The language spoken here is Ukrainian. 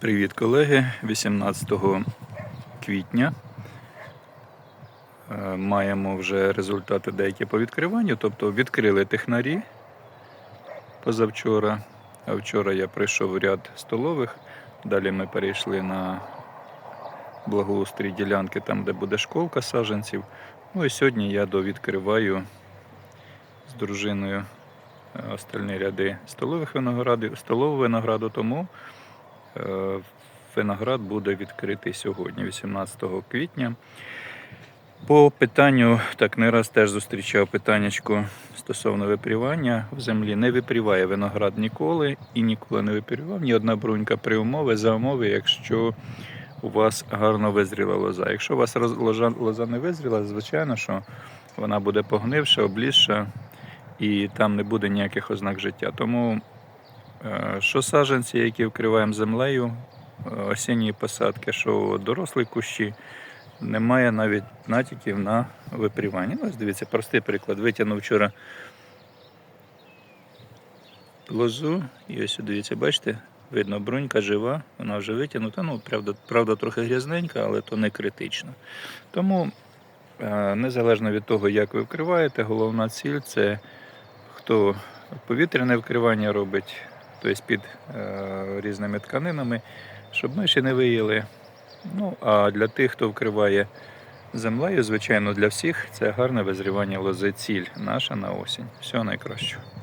Привіт, колеги! 18 квітня е, маємо вже результати деякі по відкриванню. Тобто відкрили технарі позавчора, а вчора я прийшов ряд столових. Далі ми перейшли на благоустрій ділянки, там, де буде школка саджанців. Ну і сьогодні я довідкриваю з дружиною е, остальні ряди столових виноградів, столового винограду, тому Виноград буде відкритий сьогодні, 18 квітня. По питанню, так не раз теж зустрічав питаннячко стосовно випрівання в землі. Не випріває виноград ніколи і ніколи не випрівав ні одна брунька при умови за умови, якщо у вас гарно визріла лоза. Якщо у вас лоза, лоза не визріла, звичайно, що вона буде погнивша, облізша і там не буде ніяких ознак життя. Тому Е, Що саджанці, які вкриваємо землею, е, осінні посадки, що дорослі кущі, немає навіть натяків на випрівання. Ну, Ось дивіться, простий приклад. Витягнув вчора лозу, і ось дивіться, бачите, видно, брунька жива, вона вже витягнута. Ну, правда, правда, трохи грязненька, але то не критично. Тому, е, незалежно від того, як ви вкриваєте, головна ціль це хто повітряне вкривання робить, тобто під е, різними тканинами, щоб миші не виїли. Ну, а для тих, хто вкриває землею, звичайно, для всіх це гарне визрівання лози ціль наша на осінь. Всього найкращого.